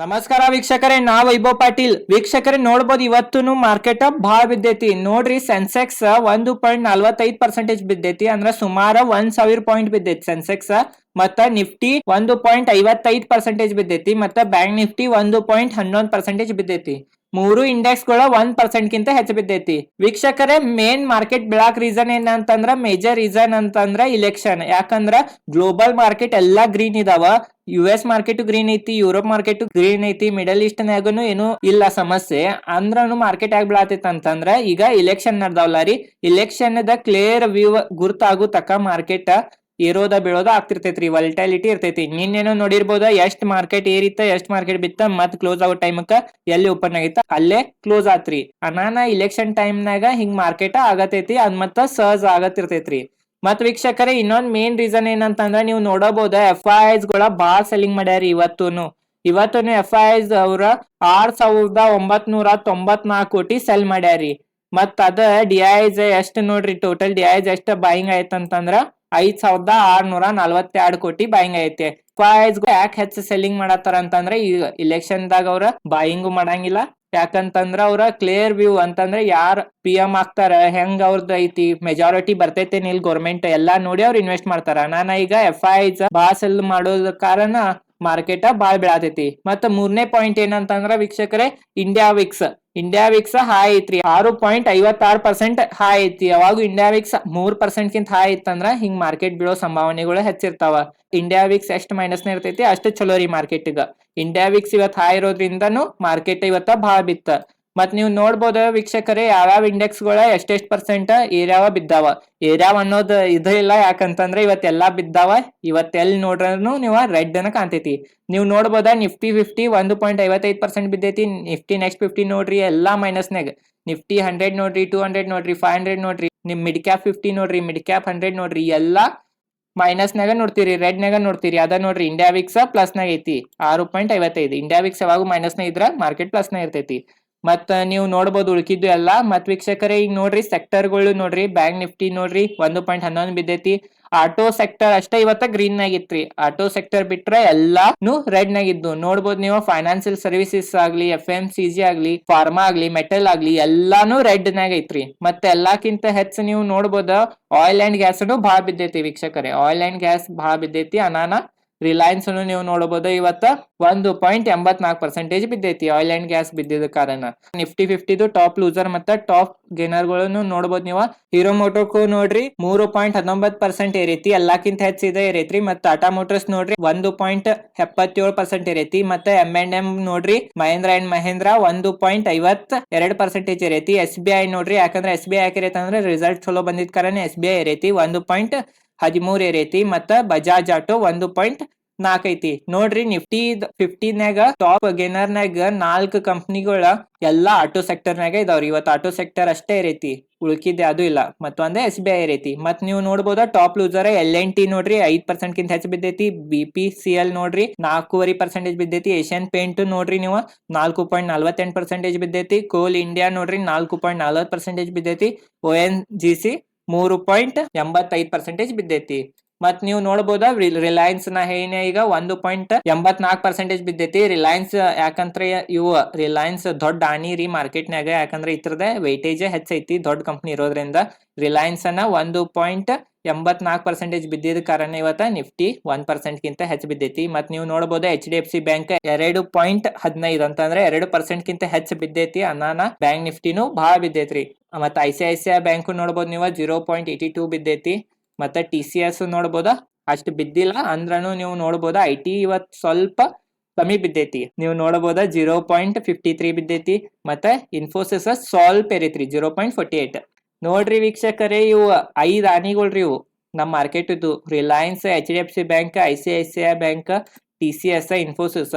ನಮಸ್ಕಾರ ವೀಕ್ಷಕರೇ ನಾ ವೈಭವ್ ಪಾಟೀಲ್. ವೀಕ್ಷಕರೇ, ನೋಡ್ಬೋದು ಇವತ್ತು ಮಾರ್ಕೆಟ್ ಭಾಳ ಬಿದ್ದೈತಿ. ನೋಡ್ರಿ ಸೆನ್ಸೆಕ್ಸ್ ಒಂದು ಪಾಯಿಂಟ್ ನಲ್ವತ್ತೈದು ಪರ್ಸೆಂಟೇಜ್ ಬಿದ್ದೈತಿ. ಅಂದ್ರ ಸುಮಾರು ಒಂದ್ ಸಾವಿರ ಪಾಯಿಂಟ್ ಬಿದ್ದೈತಿ ಸೆನ್ಸೆಕ್ಸ್ ಮತ್ತ ನಿಫ್ಟಿ ಒಂದು ಪಾಯಿಂಟ್ ಐವತ್ತೈದು ಪರ್ಸೆಂಟೇಜ್ ಬಿದ್ದೈತಿ. ಮತ್ತ ಬ್ಯಾಂಕ್ ನಿಫ್ಟಿ ಒಂದು ಪಾಯಿಂಟ್ ಹನ್ನೊಂದು ಪರ್ಸೆಂಟೇಜ್ ಬಿದ್ದೈತಿ. ಮೂರು ಇಂಡೆಕ್ಸ್ಗಳ ಒಂದ್ ಪರ್ಸೆಂಟ್ ಗಿಂತ ಹೆಚ್ಚು ಬಿದ್ದೈತಿ. ವೀಕ್ಷಕರೇ ಮೇನ್ ಮಾರ್ಕೆಟ್ ಬಿಳಾಕ್ ರೀಸನ್ ಏನಂತಂದ್ರ ಮೇಜರ್ ರೀಸನ್ ಅಂತಂದ್ರ ಇಲೆಕ್ಷನ್ ಯಾಕಂದ್ರ ಗ್ಲೋಬಲ್ ಮಾರ್ಕೆಟ್ ಎಲ್ಲಾ ಗ್ರೀನ್ ಇದಾವ. ಯು ಎಸ್ ಮಾರ್ಕೆಟ್ ಗ್ರೀನ್ ಐತಿ ಯುರೋಪ್ ಮಾರ್ಕೆಟ್ ಗ್ರೀನ್ ಐತಿ ಮಿಡಲ್ ಈಸ್ಟ್ ನಾಗನು ಏನು ಇಲ್ಲ ಸಮಸ್ಯೆ. ಅಂದ್ರನು ಮಾರ್ಕೆಟ್ ಆಗಿ ಬೀಳತೈತಿ ಅಂತಂದ್ರ, ಈಗ ಇಲೆಕ್ಷನ್ ನಡ್ದಾವಲ್ಲ ರೀ. ಇಲೆಕ್ಷನ್ ದ ಕ್ಲಿಯರ್ ವ್ಯೂ ಗುರ್ತಾಗು ತಕ್ಕ ಮಾರ್ಕೆಟ್ ಏರೋದ ಬೀಳೋದ ಆಗ್ತಿರ್ತೈತ್ರಿ ವಲ್ಟಾಲಿಟಿ ಇರ್ತೈತಿ. ನಿನ್ನೇನೋ ನೋಡಿರ್ಬೋದ, ಎಷ್ಟ್ ಮಾರ್ಕೆಟ್ ಏರಿತ್ತ, ಎಷ್ಟ್ ಮಾರ್ಕೆಟ್ ಬಿತ್ತ ಮತ್ ಕ್ಲೋಸ್ ಆಗೋ ಟೈಮಕ್ಕ ಎಲ್ಲಿ ಓಪನ್ ಆಗಿತ್ತ ಅಲ್ಲೇ ಕ್ಲೋಸ್ ಆತ್ರಿ. ಅನಾನ ಇಲೆಕ್ಷನ್ ಟೈಮ್ನಾಗ ಹಿಂಗ್ ಮಾರ್ಕೆಟ್ ಆಗತೈತಿ, ಅದ್ ಮತ್ತ ಸಹಜ ಆಗತಿರ್ತೈತ್ರಿ. ಮತ್ ವೀಕ್ಷಕರೇ, ಇನ್ನೊಂದ್ ಮೇನ್ ರೀಸನ್ ಏನಂತಂದ್ರ ನೀವು ನೋಡಬಹುದ ಎಫ್ ಐ ಎಸ್ಗಳ ಬಾಳ್ ಸೆಲ್ಲಿಂಗ್ ಮಾಡ್ಯಾರಿ ಇವತ್ತೂನು. ಇವತ್ತೂನು ಎಫ್ ಐ ಐಸ್ ಅವ್ರ ಆರ್ ಸಾವಿರದ ಒಂಬತ್ ನೂರ ತೊಂಬತ್ನಾಲ್ಕು ಕೋಟಿ ಸೆಲ್ ಮಾಡ್ಯಾರಿ. ಮತ್ ಅದ ಡಿ ಐಸ್ ಎಷ್ಟ್ ನೋಡ್ರಿ ಟೋಟಲ್ ಡಿ ಐಸ್ ಎಷ್ಟ್ ಬಾಯಿಂಗ್ ಆಯ್ತಂತಂದ್ರ ಐದ್ ಸಾವಿರದ ಆರ್ನೂರ ನಲ್ವತ್ತೆರಡು ಕೋಟಿ ಬಾಯಿಂಗ್ ಐತೆ. ಫೈಸ್ ಯಾಕ್ ಹೆಚ್ಚು ಸೆಲ್ಲಿಂಗ್ ಮಾಡತ್ತಾರ ಅಂತಂದ್ರೆ ಈ ಇಲೆಕ್ಷನ್ ದಾಗ ಅವ್ರ ಬಾಯಿಂಗು ಮಾಡಂಗಿಲ್ಲ. ಯಾಕಂತಂದ್ರ ಅವ್ರ ಕ್ಲಿಯರ್ ವ್ಯೂ ಅಂತಂದ್ರೆ ಯಾರ ಪಿ ಎಂ ಆಗ್ತಾರ, ಹೆಂಗ್ ಅವ್ರದ್ದು ಐತಿ ಮೆಜಾರಿಟಿ ಬರ್ತೈತೆ ನಿಲ್ ಗೌರ್ಮೆಂಟ್ ಎಲ್ಲಾ ನೋಡಿ ಅವ್ರು ಇನ್ವೆಸ್ಟ್ ಮಾಡ್ತಾರ. ನಾನ ಈಗ ಎಫ್ ಬಾ ಸೆಲ್ ಮಾಡೋದ ಕಾರಣ ಮಾರ್ಕೆಟ್ ಬಾಳ್ ಬೆಳತೈತಿ. ಮತ್ತ ಮೂರನೇ ಪಾಯಿಂಟ್ ಏನಂತಂದ್ರ ವೀಕ್ಷಕರೇ India VIX India VIX high ಐತ್ರಿ. ಆರು ಪಾಯಿಂಟ್ ಐವತ್ತಾರು ಪರ್ಸೆಂಟ್ ಹಾಯ್ ಐತಿ ಯಾವಾಗ ಇಂಡಿಯಾ ವಿಕ್ಸ್ ಮೂರ್ ಪರ್ಸೆಂಟ್ ಕಿಂತ ಹಾಯ್ ಇತ್ತಂದ್ರ ಹಿಂಗ್ ಮಾರ್ಕೆಟ್ ಬೀಳೋ ಸಂಭಾವನೆಗಳು ಹೆಚ್ಚಿರ್ತಾವ. ಇಂಡಿಯಾ ವಿಕ್ಸ್ ಎಷ್ಟ್ ಮೈನಸ್ ಇರ್ತೈತಿ, ಅಷ್ಟು ಚಲೋ ರೀ ಮಾರ್ಕೆಟ್ ಈಗ ಇಂಡಿಯಾ ವಿಕ್ಸ್ ಇವತ್ ಹಾಯ್ ಇರೋದ್ರಿಂದನು ಮಾರ್ಕೆಟ್ ಇವತ್ತ ಭಾಳ ಬಿತ್ತ. ಮತ್ ನೀವು ನೋಡ್ಬೋದು ವೀಕ್ಷಕರೇ, ಯಾವ್ಯಾವ ಇಂಡೆಕ್ಸ್ಗಳ ಎಷ್ಟೆಷ್ಟ್ ಪರ್ಸೆಂಟ್ ಏರ್ಯಾವ ಬಿದ್ದಾವ. ಏರ್ಯಾವ ಅನ್ನೋದು ಇದು ಇಲ್ಲ ಯಾಕಂತಂದ್ರೆ ಇವತ್ತೆಲ್ಲಾ ಬಿದ್ದಾವ. ಇವತ್ ಎಲ್ಲಿ ನೋಡ್ರೂ ನೀವು ರೆಡ್ ಅನ್ನ ಕಾಣ್ತೈತಿ. ನೀವು ನೋಡ್ಬೋದ ನಿಫ್ಟಿ ಫಿಫ್ಟಿ ಒಂದು ಪಾಯಿಂಟ್ ಐವತ್ತೈದು ಪರ್ಸೆಂಟ್ ಬಿದ್ದೈತಿ. ನಿಫ್ಟಿ ನೆಕ್ಸ್ಟ್ ಫಿಫ್ಟಿ ನೋಡ್ರಿ ಎಲ್ಲಾ ಮೈನಸ್ನಾಗ ನಿಫ್ಟಿ ಹಂಡ್ರೆಡ್ ನೋಡ್ರಿ, ಟೂ ಹಂಡ್ರೆಡ್ ನೋಡ್ರಿ, ಫೈವ್ ಹಂಡ್ರೆಡ್ ನೋಡ್ರಿ, ನಿಮ್ ಮಿಡ್ ಕ್ಯಾಪ್ ಫಿಫ್ಟಿ ನೋಡ್ರಿ ಮಿಡ್ ಕ್ಯಾಪ್ ಹಂಡ್ರೆಡ್ ನೋಡ್ರಿ, ಎಲ್ಲಾ ಮೈನಸ್ನಾಗ ನೋಡ್ತೀರಿ, ರೆಡ್ ನಾಗ ನೋಡ್ತೀರಿ. ಅದ ನೋಡ್ರಿ ಇಂಡಿಯಾ ವಿಕ್ಸ್ ಪ್ಲಸ್ ನಾಗ ಐತಿ. ಆರು ಪಾಯಿಂಟ್ ಐವತ್ತೈದು. ಇಂಡಿಯಾ ವಿಕ್ಸ್ ಯಾವಾಗ ಮೈನಸ್ನ ಇದ್ರ ಮಾರ್ಕೆಟ್ ಪ್ಲಸ್ನ ಇರ್ತೈತಿ. ಮತ್ತ ನೀವು ನೋಡ್ಬೋದು ಉಳ್ಕಿದ್ದು ಎಲ್ಲ. ಮತ್ ವೀಕ್ಷಕರೇ, ಈಗ ನೋಡ್ರಿ ಸೆಕ್ಟರ್ಗಳು ನೋಡ್ರಿ ಬ್ಯಾಂಕ್ ನಿಫ್ಟಿ ನೋಡ್ರಿ, ಒಂದು ಪಾಯಿಂಟ್ ಹನ್ನೊಂದು ಬಿದ್ದೈತಿ. ಆಟೋ ಸೆಕ್ಟರ್ ಅಷ್ಟೇ ಇವತ್ತ ಗ್ರೀನ್ ನಾಗಿತ್ರಿ ಆಟೋ ಸೆಕ್ಟರ್ ಬಿಟ್ರೆ ಎಲ್ಲಾನು ರೆಡ್ ನಾಗಿದ್ದು. ನೋಡ್ಬೋದು ನೀವು ಫೈನಾನ್ಸಿಯಲ್ ಸರ್ವಿಸಸ್ ಆಗ್ಲಿ ಎಫ್ ಎಂ ಸಿ ಜಿ ಆಗ್ಲಿ ಫಾರ್ಮಾ ಆಗ್ಲಿ ಮೆಟಲ್ ಆಗ್ಲಿ, ಎಲ್ಲಾನು ರೆಡ್ ನಾಗ ಐತ್ರಿ ಮತ್ತೆ ಎಲ್ಲಾಕಿಂತ ಹೆಚ್ಚು ನೀವು ನೋಡ್ಬೋದ ಆಯಿಲ್ ಅಂಡ್ ಗ್ಯಾಸ್ ಭಾಳ ಬಿದ್ದೈತಿ ವೀಕ್ಷಕರೇ. ಆಯಿಲ್ ಅಂಡ್ ಗ್ಯಾಸ್ ಭಾಳ ಬಿದ್ದೈತಿ, ಅನಾನ ರಿಲಯನ್ಸ್ ನೀವು ನೋಡಬಹುದು. ಇವತ್ತ ಒಂದು ಪಾಯಿಂಟ್ ಎಂಬತ್ನಾಲ್ಕು ಪರ್ಸೆಂಟೇಜ್ ಬಿದ್ದೈತಿ. ಆಯಿಲ್ ಅಂಡ್ ಗ್ಯಾಸ್ ಬಿದ್ದಿದ ಕಾರಣ. ನಿಫ್ಟಿ ಫಿಫ್ಟಿದು ಟಾಪ್ ಲೂಸರ್ ಮತ್ತೆ ಟಾಪ್ ಗೇನರ್ಗಳನ್ನು ನೋಡಬಹುದು ನೀವು. ಹೀರೋ ಮೋಟೋಕು ನೋಡ್ರಿ, ಮೂರು ಪಾಯಿಂಟ್ ಹತ್ತೊಂಬತ್ ಪರ್ಸೆಂಟ್ ಏರೈತಿ. ಎಲ್ಲಕ್ಕಿಂತ ಹೆಚ್ಚಿದೆ ಏರೈತ್ರಿ. ಮತ್ತೆ ಟಾಟಾ ಮೋಟರ್ಸ್ ನೋಡ್ರಿ, ಒಂದು ಪಾಯಿಂಟ್ ಎಪ್ಪತ್ತೇಳು ಪರ್ಸೆಂಟ್ ಏರೈತಿ. ಮತ್ತೆ ಎಂ ಅಂಡ್ ಎಂ ನೋಡ್ರಿ, ಮಹೇಂದ್ರ ಅಂಡ್ ಮಹೇಂದ್ರ ಒಂದು ಪಾಯಿಂಟ್ ಐವತ್ ಎರಡ್ ಪರ್ಸೆಂಟೇಜ್ ಏರೈತಿ. ಎಸ್ ಬಿ ಐ ನೋಡ್ರಿ, ಯಾಕಂದ್ರೆ ಎಸ್ ಬಿ ಐ ಯಾಕೆ ಅಂದ್ರೆ ರಿಸಲ್ಟ್ ಚಲೋ ಬಂದಿದ್ ಕಾರಣ ಎಸ್ ಬಿ ಐ ಏರೈತಿ. ಒಂದು ಪಾಯಿಂಟ್ ಹದಿಮೂರ್ ಏರೈತಿ ಮತ್ತ ಬಜಾಜ್ ಆಟೋ ಒಂದು ಪಾಯಿಂಟ್ ನಾಕ್ ಐತಿ. ನೋಡ್ರಿ ನಿಫ್ಟಿ ಫಿಫ್ಟಿನ್ಯಾಗ ಟಾಪ್ ಗೆನರ್ನಾಗ ನಾಲ್ಕು ಕಂಪ್ನಿಗಳ ಎಲ್ಲಾ ಆಟೋ ಸೆಕ್ಟರ್ ನಾಗ ಇದಾವ್ರಿ. ಇವತ್ತು ಆಟೋ ಸೆಕ್ಟರ್ ಅಷ್ಟೇ ಇರೈತಿ ಉಳ್ಕಿದ್ದೆ ಅದು ಇಲ್ಲ. ಮತ್ತೊಂದೇ ಎಸ್ ಬಿ ಐ ಇರೈತಿ ಮತ್ ನೀವು ನೋಡ್ಬೋದ top loser L N T ನೋಡ್ರಿ ಐದ್ ಪರ್ಸೆಂಟ್ ಕಿಂತ ಹೆಚ್ಚು ಬಿದ್ದೈತಿ. ಬಿ ಪಿ ಸಿ ಎಲ್ ನೋಡ್ರಿ ನಾಲ್ಕೂವರೆ ಪರ್ಸೆಂಟೇಜ್ ಬಿದ್ದೈತಿ. ಏಷ್ಯನ್ ಪೇಂಟ್ ನೋಡ್ರಿ ನೀವು ನಾಲ್ಕು ಪಾಯಿಂಟ್ ನಲ್ವತ್ತೆಂಟು ಪರ್ಸೆಂಟೇಜ್ ಬಿದ್ದೈತಿ. ಕೋಲ್ ಇಂಡಿಯಾ ನೋಡ್ರಿ ನಾಲ್ಕು ಪಾಯಿಂಟ್ ನಲ್ವತ್ ಪರ್ಸೆಂಟೇಜ್ ಬಿದ್ದೈತಿ. ಒ ಎನ್ ಜಿ ಸಿ ಮೂರು ಪಾಯಿಂಟ್ ಎಂಬತ್ತೈದು ಪರ್ಸೆಂಟೇಜ್ ಬಿದ್ದೈತಿ. ಮತ್ ನೀವು ನೋಡಬಹುದಾ ರಿಲಯನ್ಸ್ನ ಏನೇ ಈಗ ಒಂದು ಪಾಯಿಂಟ್ ಎಂಬತ್ನಾಲ್ಕು ಪರ್ಸೆಂಟೇಜ್ ಬಿದ್ದೈತಿ. ರಿಲಯನ್ಸ್ ಯಾಕಂದ್ರೆ ಇವು ರಿಲಯನ್ಸ್ ದೊಡ್ಡ ಆನಿ ರೀ ಮಾರ್ಕೆಟ್ನಾಗ ಯಾಕಂದ್ರೆ ಇತರದ ವೆಯ್ಟೇಜ್ ಹೆಚ್ಚೈತಿ ದೊಡ್ಡ ಕಂಪ್ನಿ ಇರೋದ್ರಿಂದ. ರಿಲಯನ್ಸ್ ಅನ್ನ ಒಂದು ಪಾಯಿಂಟ್ ಎಂಬತ್ನಾಲ್ಕು ಪರ್ಸೆಂಟೇಜ್ ಬಿದ್ದಿದ ಕಾರಣ ಇವತ್ತ ನಿಫ್ಟಿ ಒನ್ ಪರ್ಸೆಂಟ್ ಗಿಂತ ಹೆಚ್ಚು ಬಿದ್ದೈತಿ. ಮತ್ ನೀವು ನೋಡಬಹುದು H D F C bank ಎರಡು ಪಾಯಿಂಟ್ ಹದಿನೈದು ಅಂತಂದ್ರೆ ಎರಡು ಪರ್ಸೆಂಟ್ ಗಿಂತ ಹೆಚ್ಚು ಬಿದ್ದೈತಿ. ಅನಾನ ಬ್ಯಾಂಕ್ ನಿಫ್ಟಿನೂ ಬಹಳ ಬಿದ್ದೈತ್ರಿ. ಮತ್ತ I C I C I bank ನೋಡಬಹುದು ನೀವು ಜೀರೋ ಪಾಯಿಂಟ್ ಏಟಿ ಟೂ ಬಿದ್ದೈತಿ. ಮತ್ತೆ ಟಿ ಸಿ ಎಸ್ ನೋಡ್ಬೋದಾ? ಅಷ್ಟು ಬಿದ್ದಿಲ್ಲ ಅಂದ್ರೂ ನೀವು ನೋಡ್ಬೋದಾ? ಐ ಟಿ ಇವತ್ ಸ್ವಲ್ಪ ಕಮ್ಮಿ ಬಿದ್ದೈತಿ. ನೀವು ನೋಡಬಹುದ ಜೀರೋ ಪಾಯಿಂಟ್ ಫಿಫ್ಟಿ ತ್ರೀ ಬಿದ್ದೈತಿ. ಮತ್ತೆ ಇನ್ಫೋಸಿಸ್ ಸ್ವಲ್ಪ ಇರೈತಿ ಜೀರೋ ಪಾಯಿಂಟ್ ಫೋರ್ಟಿ ಏಟ್ ನೋಡ್ರಿ ವೀಕ್ಷಕರೇ, ಇವು ಐದ್ ರೀ ಇವು. ನಮ್ಮ ಮಾರ್ಕೆಟ್ ಇದು. Reliance H D F C bank I C I C I bank T C S Infosys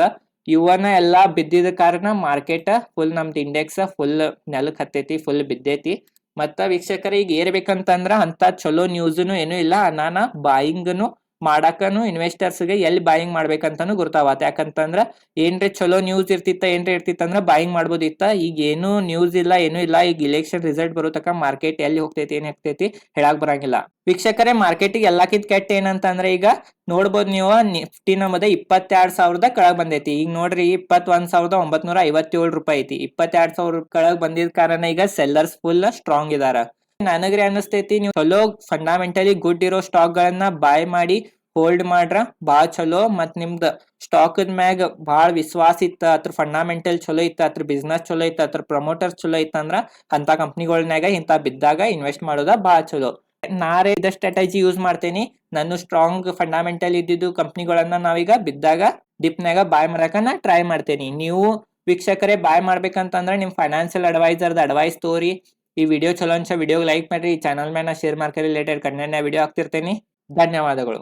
ಇವನ್ನ ಎಲ್ಲಾ ಬಿದ್ದಿದ ಕಾರಣ ಮಾರ್ಕೆಟ್ ಫುಲ್ ನಮ್ದು ಇಂಡೆಕ್ಸ್ ಫುಲ್ ನೆಲಕ್ ಹತ್ತೈತಿ ಫುಲ್ ಬಿದ್ದೈತಿ. ಮತ್ತ ವೀಕ್ಷಕರ ಈಗ ಏರ್ಬೇಕಂತಂದ್ರ ಅಂತ ಚಲೋ ನ್ಯೂಸ್ನು ಏನು ಇಲ್ಲ. ನಾನ ಬಾಯಿಂಗ್ನು ಮಾಡಾಕನು ಇನ್ವೆಸ್ಟರ್ಸ್ಗೆ ಎಲ್ಲಿ ಬಾಯಿಂಗ್ ಮಾಡ್ಬೇಕಂತಾನು ಗೊತ್ತಾಗತ್ತೆ ಯಾಕಂತಂದ್ರ ಏನ್ರಿ ಚಲೋ ನ್ಯೂಸ್ ಇರ್ತಿತ್ತ, ಏನ್ರಿ ಇರ್ತಿತ್ತಂದ್ರ ಬಾಯಿಂಗ್ ಮಾಡ್ಬೋದಿತ್ತ. ಈಗ ಏನು ನ್ಯೂಸ್ ಇಲ್ಲ, ಏನು ಇಲ್ಲ. ಈಗ ಇಲೆಕ್ಷನ್ ರಿಸಲ್ಟ್ ಬರೋ ಮಾರ್ಕೆಟ್ ಎಲ್ಲಿ ಹೋಗ್ತೈತಿ, ಏನ್ ಆಗ್ತೈತಿ ಹೇಳಕ್ ಬರಂಗಿಲ್ಲ. ವೀಕ್ಷಕರೇ ಮಾರ್ಕೆಟಿಗೆ ಎಲ್ಲಕ್ಕಿಂತ ಕೆಟ್ಟ ಏನಂತಂದ್ರೆ ಈಗ ನೋಡ್ಬೋದು ನೀವು ನಿಫ್ಟಿ ನಮ್ಮದ ಇಪ್ಪತ್ತೆರಡ್ ಸಾವಿರದ ಕೆಳಗ್ ಬಂದೈತಿ. ಈಗ ನೋಡ್ರಿ, ಇಪ್ಪತ್ತೊಂದ್ ಸಾವಿರದ ಒಂಬತ್ನೂರ ಐವತ್ತೇಳು ರೂಪಾಯಿ ಐತಿ. ಇಪ್ಪತ್ತೆರಡ್ ಸಾವಿರ ಕೆಳಗ್ ಬಂದಿದ್ ಕಾರಣ ಈಗ ಸೆಲ್ಲರ್ಸ್ ಫುಲ್ ಸ್ಟ್ರಾಂಗ್ ಇದಾರ. ನನಗ್ರಿ ಅನಿಸ್ತೈತಿ ನೀವು ಚಲೋ ಫಂಡಮೆಂಟಲಿ ಗುಡ್ ಇರೋ ಸ್ಟಾಕ್ ಗಳನ್ನ ಬಾಯ್ ಮಾಡಿ ಹೋಲ್ಡ್ ಮಾಡ್ರ ಬಾಳ ಚಲೋ. ಮತ್ ನಿಮ್ದ ಸ್ಟಾಕ್ ಮ್ಯಾಗ ಬಾಳ ವಿಶ್ವಾಸ ಇತ್ತ, ಅದ್ರ ಫಂಡಮೆಂಟಲ್ ಚಲೋ ಇತ್ತ, ಅದ್ರ ಬಿಸ್ನೆಸ್ ಚಲೋ ಇತ್ತ, ಅದ್ರ ಪ್ರಮೋಟರ್ ಚಲೋ ಇತ್ತಂದ್ರ ಅಂತ ಕಂಪ್ನಿಗಳನ್ಯಾಗ ಇಂತ ಬಿದ್ದಾಗ ಇನ್ವೆಸ್ಟ್ ಮಾಡೋದ ಬಾಳ ಚಲೋ. ನಾರೇ ಇದ ಸ್ಟ್ರಾಟಜಿ ಯೂಸ್ ಮಾಡ್ತೇನಿ. ನಾನು ಸ್ಟ್ರಾಂಗ್ ಫಂಡಮೆಂಟಲ್ ಇದ್ದಿದ್ದು ಕಂಪ್ನಿಗಳನ್ನ ನಾವೀಗ ಬಿದ್ದಾಗ ಡಿಪ್ನಾಗ ಬಾಯ್ ಮಾಡಕನ ಟ್ರೈ ಮಾಡ್ತೇನಿ. ನೀವು ವೀಕ್ಷಕರೇ ಬಾಯ್ ಮಾಡ್ಬೇಕಂತಂದ್ರೆ ನಿಮ್ ಫೈನಾನ್ಷಿಯಲ್ ಅಡ್ವೈಸರ್ದ ಅಡ್ವೈಸ್ ತೋರಿ. ಈ ವಿಡಿಯೋ ಚಲೋ ಅನ್ಸ ವಿಡಿಯೋಗೆ ಲೈಕ್ ಮಾಡ್ರಿ. ಚಾನಲ್ ಮೇಲೆ ಶೇರ್ ಮಾಡ್ಕರಿ ರಿಲೇಟೆಡ್ ಕಣ್ಣೆಣ್ಣೆ ವಿಡಿಯೋ ಹಾಕ್ತಿರ್ತೇನೆ. ಧನ್ಯವಾದಗಳು.